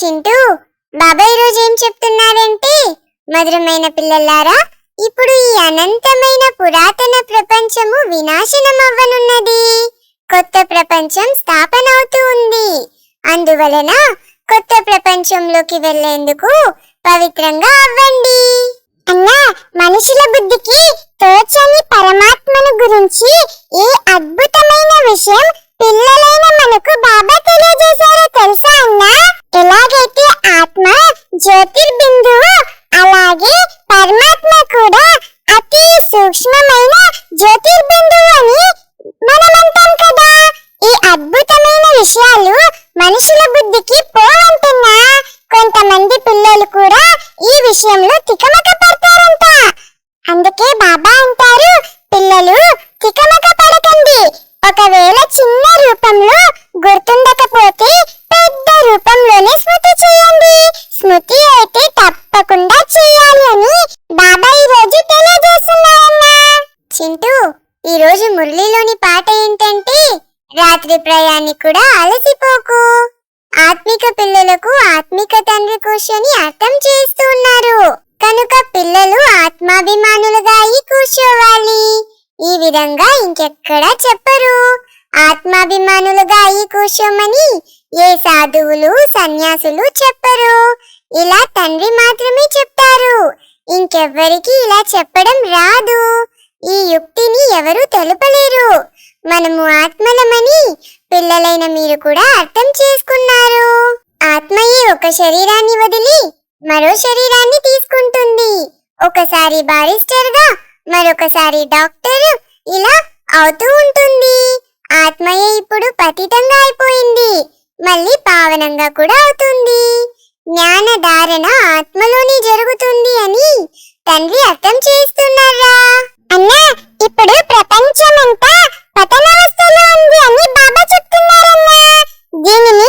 చింటూ బాబాయ్ ఈరోజు ఏం చెప్తున్నారంటే మధురమైన పిల్లలారా ఇప్పుడు ఈ అనంతమైన పురాతన ప్రపంచము వినాశనం అవ్వనున్నది కొత్త ప్రపంచం స్థాపన అవుతూ ఉంది. అందువలన కొత్త ప్రపంచంలోకి వెళ్ళేందుకు పవిత్రంగా అవ్వండి. అన్నా మనుషుల బుద్ధికి తోచని పరమాత్మను గురించి ఈ అద్భుతమైన విషయం పిల్లలైన మనకు బాబా తెలియజేశారో తెలుసా అన్నా? ఎలాగైతే ఆత్మ జ్యోతిర్బిందువు అలాగే పరమ సూక్ష్మమైన జ్యోతిర్బిందువు అని మనమంటాం కదా. ఈ అద్భుతమైన విషయాలు మనుషుల బుద్ధికి పోవంటున్నా. కొంతమంది పిల్లలు కూడా ఈ విషయంలో తికమక రాత్రి ప్రయాణికుడా అలసిపోకు. ఆత్మిక పిల్లలకు ఆత్మిక తండ్రి కూర్చొని అర్థం చేస్తూ ఉన్నారు. కనుక పిల్లలు ఆత్మాభిమానులుగా అయి కూర్చోవాలి. ఈ విధంగా ఇంకెక్కడా చెప్పరు. ఆత్మాభిమానులుగా అయి కూర్చోమని ఏ సాధువులు సన్యాసులు చెప్పరు. ఇలా తండ్రి మాత్రమే చెప్తారు. ఇంకెవ్వరికి ఇలా చెప్పడం రాదు. ఈ యుక్తిని ఎవరు తెలుపలేరు. మనము ఆత్మలమని పిల్లలైన మీరు కూడా అర్థం చేసుకున్నారు. ఆత్మయే ఒక శరీరాన్ని వదిలి మరో శరీరాన్ని తీసుకుంటుంది. ఒకసారి బారిస్టర్గా మరొకసారి డాక్టర్ ఇలా అవుతూ ఉంటుంది. ఆత్మయే ఇప్పుడు పతితంగా అయిపోయింది. మళ్ళీ పావనంగా కూడా అవుతుంది. జ్ఞాన ధారణ ఆత్మలోనే జరుగుతుంది అని తండ్రి అర్థం చేస్తున్నారా? అన్నా ఇప్పుడు ప్రపంచమంతా పతనావస్థలో ఉంది అని బాబా చెప్తున్నారన్నా. దీనిని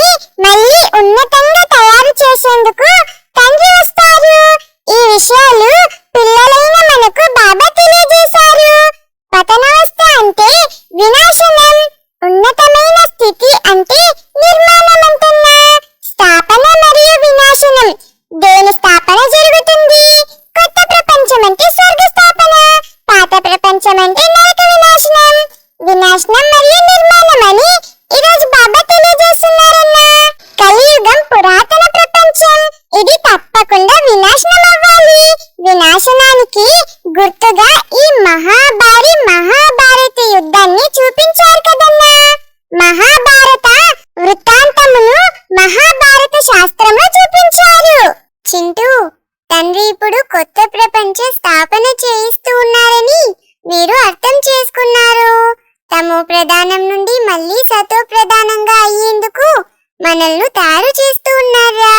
మీరు అర్థం చేసుకున్నారు. తమో ప్రధానం నుండి మళ్ళీ సతో ప్రధానంగా అయ్యేందుకు మనల్ని తయారు చేస్తూ ఉన్నారా?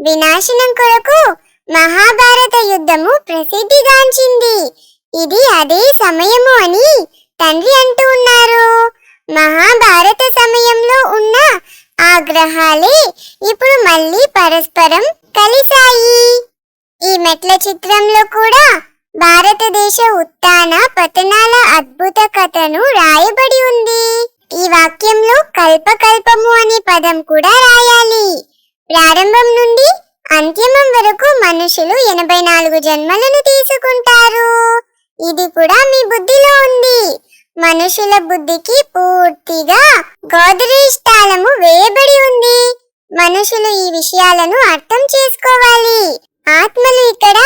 వినాశనం కొరకు మహాభారత యుద్ధము ప్రసిద్ధిగాంచింది. ఇది అదే సమయము అని తండ్రి అంటూ ఉన్నారు. మహాభారత సమయంలో ఉన్న ఆ గ్రహాలే ఇప్పుడు మళ్ళీ పరస్పరం కలిశాయి. ఈ మెట్ల చిత్రంలో కూడా భారతదేశ ఉత్తాన పతనాల అద్భుత కథను రాయబడి ఉంది. ఈ వాక్యంలో కల్పకల్పము అనే పదం కూడా రాయాలి. ప్రారంభం నుండి అంతిమం వరకు మనుషులు ఎనభై నాలుగు జన్మలను తీసుకుంటారు. ఇది కూడా మీ బుద్ధిలో ఉంది. మనుషుల బుద్ధికి పూర్తిగా గోదరేజ్ తాళము వేయబడి ఉంది. మనుషులు ఈ విషయాలను అర్థం చేసుకోవాలి. ఆత్మలు ఇక్కడ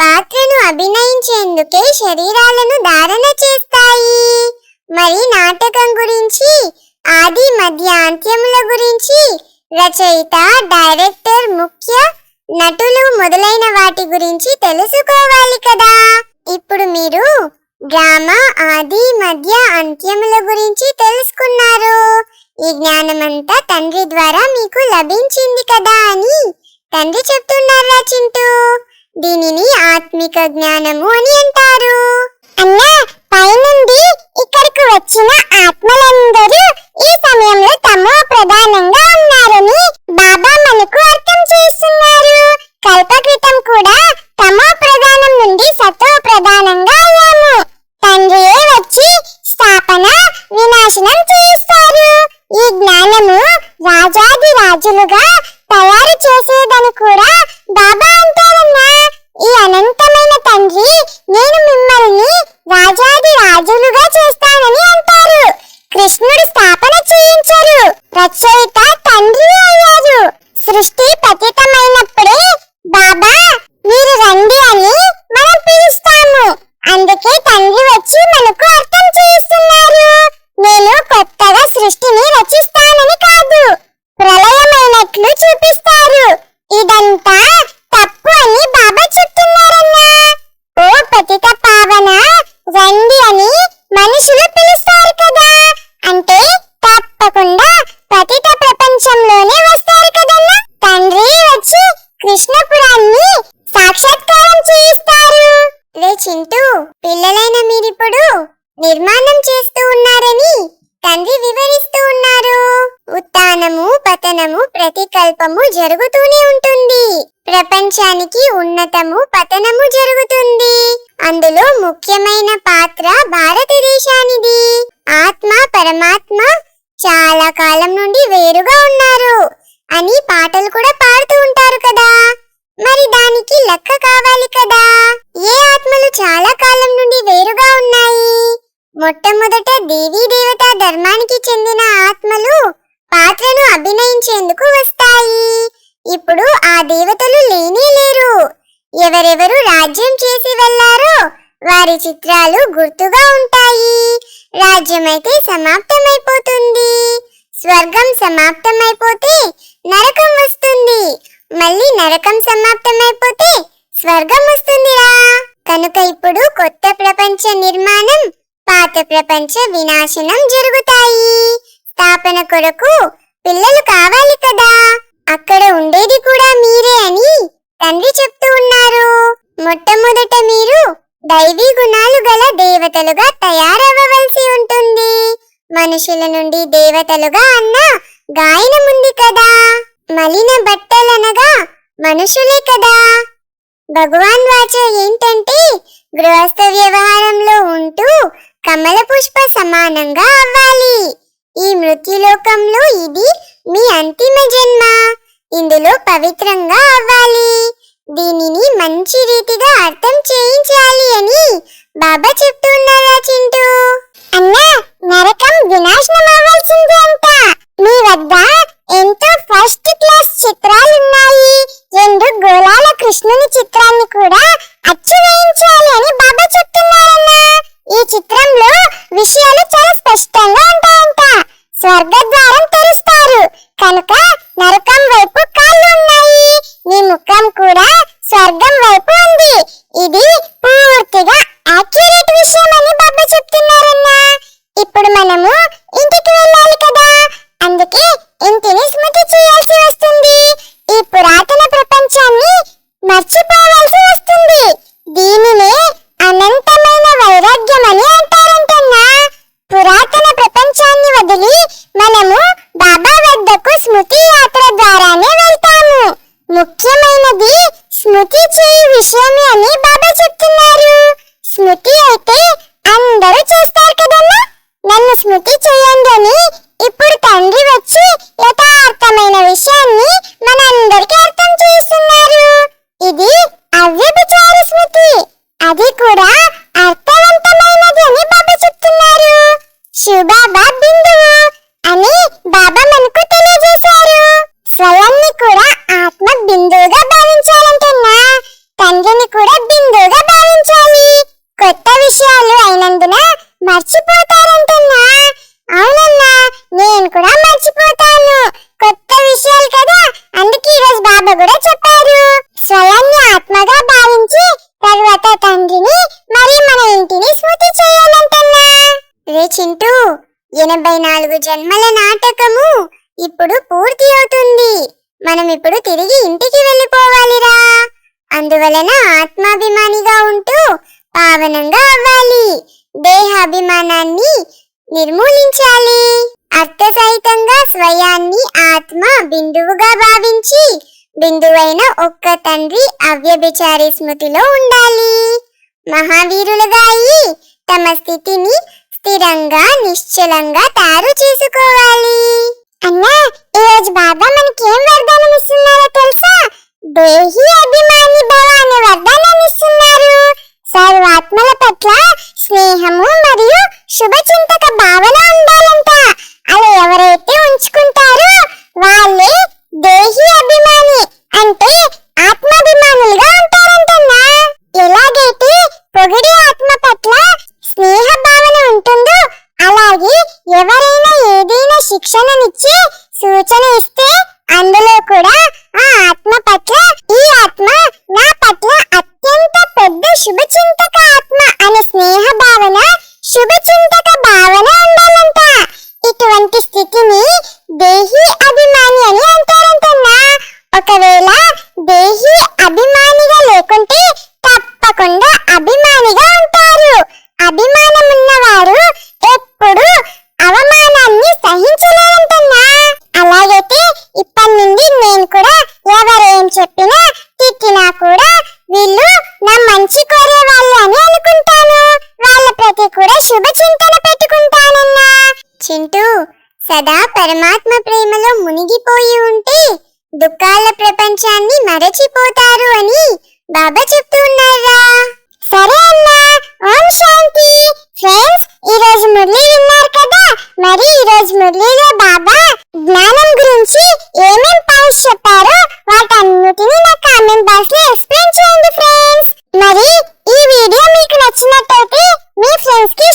పాత్రను అభినయించేందుకే శరీరాలను ధారణ చేస్తాయి. మరి నాటకం గురించి ఆది మధ్య అంత్యముల గురించి రచయిత డైరెక్టర్ ముఖ్య నటులు మొదలైన వాటి గురించి తెలుసుకోవాలి కదా. ఇప్పుడు మీరు డ్రామా ఆది మధ్య అంత్యముల గురించి తెలుసుకున్నారు. ఈ జ్ఞానమంతా తండ్రి ద్వారా మీకు లభించింది కదా అని తండ్రి చెప్తున్నారా చింటూ? దీనిని ఆత్మిక జ్ఞానము అని అంటారు. అన్నా పైనుండి ఇక్కడికి వచ్చిన ఆత్మలందరూ ఈ సమయంలో తమ ప్రధానంగా ఉన్నారని బాబా మనకు అర్థం చేస్తున్నారు. కల్పకృతం కూడా తమ ప్రధానం నుండి సత్వ ప్రధానంగా అయ్యాము. తండ్రియే వచ్చి స్థాపన వినాశనం చేస్తారు. ఈ జ్ఞానము రాజాది రాజులుగా తయారు చేసేదని కూడా పిల్లల్ని సాక్షాత్కారం చేయిస్తారు. రే చింటూ పిల్లలైన మీరిప్పుడు నిర్మాణం చేస్తూ ఉన్నారని తండ్రి వివరిస్తూ ఉన్నారు. ఉత్తానము పతనము ప్రతికల్పము జరుగుతూనే ఉంటుంది. ప్రపంచానికి ఉన్నతము పతనము జరుగుతుంది. అందులో ముఖ్యమైన పాత్ర భారతదేశానిది. ఆత్మ పరమాత్మ చాలా కాలం నుండి వేరుగా ఉన్నారు అని పాటలు కూడా పాడుతూ ఉంటారు కదా. మరి దానికి లెక్క కావాలి కదా. ఏ ఆత్మలు చాలా కాలం నుండి వేరుగా ఉన్నాయి? మొట్టమొదట దేవీ దేవతా ధర్మానికి చెందిన ఆత్మలు పాత్రను అభినయించేందుకు వస్తాయి. ఇప్పుడు ఆ దేవతలు లేనే లేరు. ఎవరెవరు రాజ్యం చేసి వెళ్ళారో వారి చిత్రాలు గుర్తుగా ఉంటాయి. రాజ్యమైతే సమాప్తమైపోతుంది. స్వర్గం సమాప్తమైపోతే నరకం వస్తుంది. మళ్ళీ నరకం సమాప్తమైపోతే స్వర్గం వస్తుందిరా. కనుక ఇప్పుడు కొత్త ప్రపంచ నిర్మాణం పాత ప్రపంచ వినాశనం జరుగుతాయి. స్థాపన కొరకు పిల్లలు కావాలి కదా. అక్కడ ఉండేది కూడా మీరే అని తండ్రి చెప్తూ ఉన్నారు. మొట్టమొదట మీరు దైవీ గుణాలు గల దేవతలుగా తయారవ్వవలసి ఉంటుంది. మనుషుల నుండి దేవతలుగా అన్న గాయనం ఉంది కదా. మలిన బట్టలనగా మనుషులే కదా. భగవాన్ వాచ ఏంటంటే గృహస్థ వ్యవహారంలో ఉంటూ కమల పుష్ప సమానంగా అవ్వాలి. ఈ మృత్యులోకంలో ఇది మీ అంతిమ జన్మ. ఇందులో పవిత్రంగా అవ్వాలి. దీనిని మంచి రీతిగా అర్థం చేయించాలి అని బాబా చెప్తున్నారా చింటూ? అన్నా నరకం వినాశనం అవ్వాల్సిందే అంట. మీ వద్ద యాత్ర ద్వారానే వెళ్తాము. ముఖ్యమైనది స్మృతి చేయు విషయమే అని బాబా చెప్తున్నారు. స్మృతి అయితే అందరూ చేస్తారు కదమ్మా. నన్ను స్మృతి చేయండి అని ఇప్పుడు తండ్రి వచ్చి యథార్థమైన విషయాన్ని మనందరికీ అర్థం చేస్తున్నారు. ఇది అవ్యభిచార స్మృతి. అది కూడా అర్థవంతమైనది అని బాబా చెప్తున్నారు. శివబాబా ఈరోజు కూడా చెప్పారు. స్వయాన్ని ఆత్మగా భావించి తర్వాత తండ్రిని మరి మన ఇంటిని స్మృతి చేయాలంటన్నా. రే చింటూ ఎనభై నాలుగు జన్మల నాటకము ఇప్పుడు పూర్తి అవుతుంది. మనం ఇప్పుడు తిరిగి ఇంటికి వెళ్ళిపోవాలిరా. అందువలన ఆత్మాభిమానిగా ఉంటూ పావనంగా అవ్వాలి. దేహాభిమానాన్ని నిర్మూలించాలి. అర్థసహితంగా స్వయాన్ని ఆత్మ బిందువుగా భావించి బిందువైన ఒక్క తండ్రి అవ్యభిచారి స్మృతిలో ఉండాలి. మహావీరులుగా అయి తమ స్థితిని స్థిరంగా నిశ్చలంగా తయారు చేసుకోవాలి. అన్నా రోజు బాబా మనకి ఏం వరదానం ఇస్తున్నారో తెలుసు? చింటూ సదా పరమాత్మ ప్రేమలో మునిగిపోయి ఉంటే దుఃఖాల ప్రపంచాన్ని మరచిపోతారు అని బాబా చెప్తూ సరే అన్నా ఓం శాంతి. ఫ్రెండ్స్ ఈ రోజు మురళి విన్నారు కదా? మరి ఈ రోజు మురళిలో బాబా జ్ఞానం గురించి ఏమేం పాయింట్స్ చెప్పారో వాటన్నిటిని నా కామెంట్ బాక్స్లో ఎక్స్ప్లెయిన్ చేయండి ఫ్రెండ్స్ మరి ఈ వీడియో మీకు నచ్చినట్టయితే మీ ఫ్రెండ్స్కి